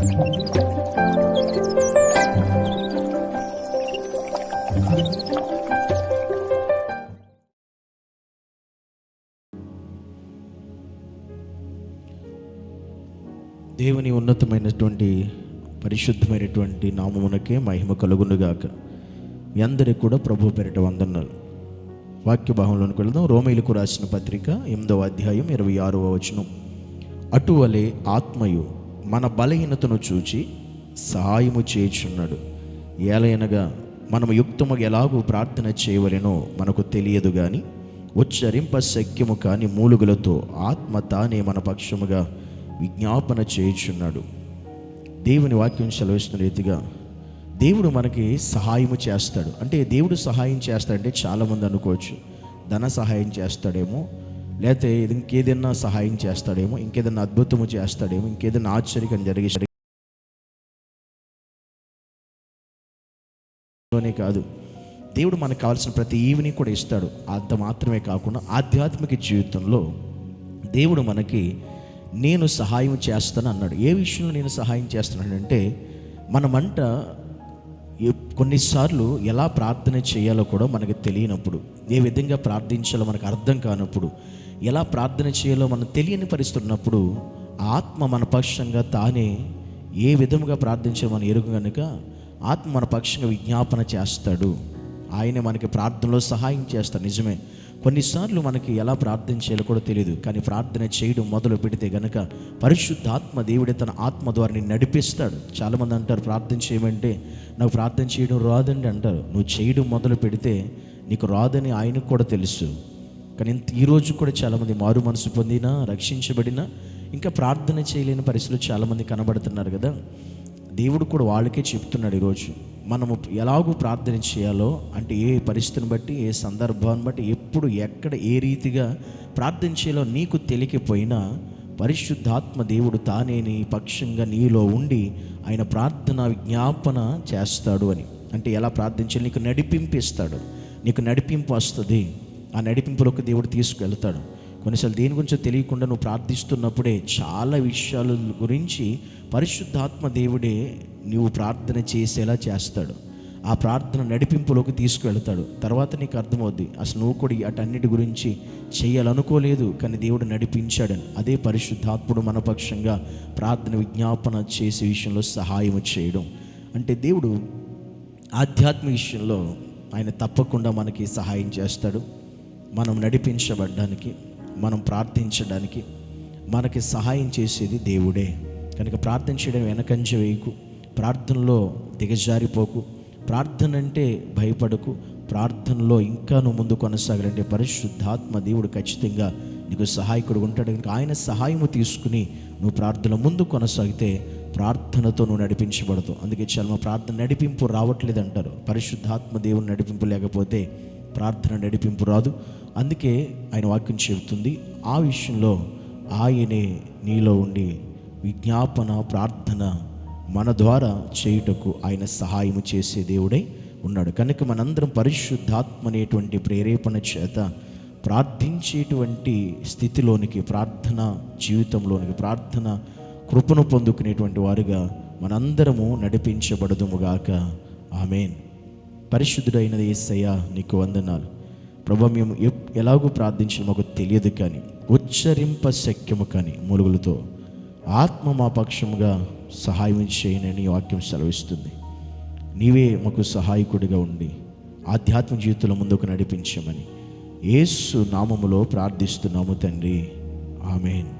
దేవుని ఉన్నతమైనటువంటి పరిశుద్ధమైనటువంటి నామమునకే మహిమ కలుగునుగాక. మీ అందరికీ కూడా ప్రభు పెరట వందన్నారు వాక్య భావంలోనికి వెళదాం. రోమేలకు రాసిన పత్రిక ఎనిమిదవ అధ్యాయం ఇరవై ఆరవ వచనం. అటువలే ఆత్మయు మన బలహీనతను చూచి సహాయము చేయుచున్నాడు. ఏలైనగా మనము యుక్తము ఎలాగూ ప్రార్థన చేయవలెనో మనకు తెలియదు కానీ ఉచ్చరింప శక్యము కాని మూలుగులతో ఆత్మ తానే మన పక్షముగా విజ్ఞాపన చేయుచున్నాడు. దేవుని వాక్యం సెలవిస్తున్న రీతిగా దేవుడు మనకి సహాయము చేస్తాడు. అంటే దేవుడు సహాయం చేస్తాడంటే చాలామంది అనుకోవచ్చు. ధన సహాయం చేస్తాడేమో లేకపోతే ఇంకేదన్నా ఇంకేదైనా సహాయం చేస్తాడేమో ఇంకేదైనా అద్భుతము చేస్తాడేమో ఇంకేదైనా ఆశ్చర్యం జరిగే కాదు. దేవుడు మనకు కావాల్సిన ప్రతి ఈవినింగ్ కూడా ఇస్తాడు. అంత మాత్రమే కాకుండా ఆధ్యాత్మిక జీవితంలో దేవుడు మనకి నేను సహాయం చేస్తాను అన్నాడు. ఏ విషయంలో నేను సహాయం చేస్తున్నానంటే మనమంట కొన్నిసార్లు ఎలా ప్రార్థన చేయాలో కూడా మనకు తెలియనప్పుడు ఏ విధంగా ప్రార్థించాలో మనకు అర్థం కానప్పుడు ఎలా ప్రార్థన చేయాలో మనం తెలియని పరిస్థితి ఉన్నప్పుడు ఆత్మ మన పక్షంగా తానే ఏ విధముగా ప్రార్థించాలో మనం ఎరుగు కనుక ఆత్మ మన పక్షంగా విజ్ఞాపన చేస్తాడు. ఆయనే మనకి ప్రార్థనలో సహాయం చేస్తాడు. నిజమే. కొన్నిసార్లు మనకి ఎలా ప్రార్థన చేయాలో కూడా తెలియదు కానీ ప్రార్థన చేయడం మొదలు పెడితే గనక పరిశుద్ధాత్మ దేవుడే తన ఆత్మ ద్వారా నేను నడిపిస్తాడు. చాలామంది అంటారు ప్రార్థన చేయమంటే నాకు ప్రార్థన చేయడం రాదండి అంటారు. నువ్వు చేయడం మొదలు పెడితే నీకు రాదని ఆయనకు కూడా తెలుసు. కానీ ఇంత- ఈరోజు కూడా చాలామంది మారు మనసు పొందినా రక్షించబడినా ఇంకా ప్రార్థన చేయలేని పరిస్థితులు చాలామంది కనబడుతున్నారు కదా. దేవుడు కూడా వాళ్ళకే చెప్తున్నాడు ఈరోజు మనము ఎలాగూ ప్రార్థన చేయాలో అంటే ఏ పరిస్థితిని బట్టి ఏ సందర్భాన్ని బట్టి ఎప్పుడు ఎక్కడ ఏ రీతిగా ప్రార్థన చేయాలో నీకు తెలియకపోయినా పరిశుద్ధాత్మ దేవుడు తానే నీ పక్షంగా నీలో ఉండి ఆయన ప్రార్థన విజ్ఞాపన చేస్తాడు అని. అంటే ఎలా ప్రార్థించాలి నీకు నడిపింపిస్తాడు. నీకు నడిపింపు వస్తుంది. ఆ నడిపింపులోకి దేవుడు తీసుకువెళ్తాడు కొన్నిసార్లు దేని గురించో తెలియకుండా నువ్వు ప్రార్థిస్తున్నప్పుడే చాలా విషయాల గురించి పరిశుద్ధాత్మ దేవుడే నువ్వు ప్రార్థన చేసేలా చేస్తాడు. ఆ ప్రార్థన నడిపింపులోకి తీసుకువెళ్తాడు తర్వాత నీకు అర్థమవుద్ది అసలు నువ్వు కూడా అటన్నిటి గురించి చేయాలనుకోలేదు కానీ దేవుడు నడిపించాడని. అదే పరిశుద్ధాత్ముడు మన పక్షంగా ప్రార్థన విజ్ఞాపన చేసే విషయంలో సహాయం చేయడం. అంటే దేవుడు ఆధ్యాత్మిక విషయంలో ఆయన తప్పకుండా మనకి సహాయం చేస్తాడు. మనం నడిపించబడ్డానికి మనం ప్రార్థించడానికి మనకి సహాయం చేసేది దేవుడే. కనుక ప్రార్థన చేయడం వెనకంజ వేయకు ప్రార్థనలో దిగజారిపోకు ప్రార్థన అంటే భయపడకు ప్రార్థనలో ఇంకా నువ్వు ముందు కొనసాగాలంటే పరిశుద్ధాత్మ దేవుడు ఖచ్చితంగా నీకు సహాయకుడు ఉంటాడు. కనుక ఆయన సహాయము తీసుకుని నువ్వు ప్రార్థన ముందు కొనసాగితే ప్రార్థనతో నువ్వు నడిపించబడతావు. అందుకే చాలా ప్రార్థన నడిపింపు రావట్లేదు అంటారు పరిశుద్ధాత్మ దేవుని నడిపింపు లేకపోతే ప్రార్థన నడిపింపు రాదు. అందుకే ఆయన వాక్యం చెబుతుంది ఆ విషయంలో ఆయనే నీలో ఉండి విజ్ఞాపన ప్రార్థన మన ద్వారా చేయుటకు ఆయన సహాయము చేసే దేవుడై ఉన్నాడు. కనుక మనందరం పరిశుద్ధాత్మ అనేటువంటి ప్రేరేపణ చేత ప్రార్థించేటువంటి స్థితిలోనికి ప్రార్థన జీవితంలోనికి ప్రార్థన కృపను పొందుకునేటువంటి వారుగా మనందరము నడిపించబడదుముగాక. ఆమెన్. పరిశుద్ధుడైనది ఏసయ్య నీకు వందనాలు. ప్రభు మేము ఎప్- ప్రార్థించిన మాకు తెలియదు కానీ ఉచ్చరింప శక్యము కానీ మూలుగులతో ఆత్మ మా పక్షముగా సహాయం చేయనని వాక్యం సెలవిస్తుంది. నీవే మాకు సహాయకుడిగా ఉండి ఆధ్యాత్మిక జీవితంలో ముందుకు నడిపించమని ఏసు నామములో ప్రార్థిస్తున్నాము తండ్రి. ఆమెన్.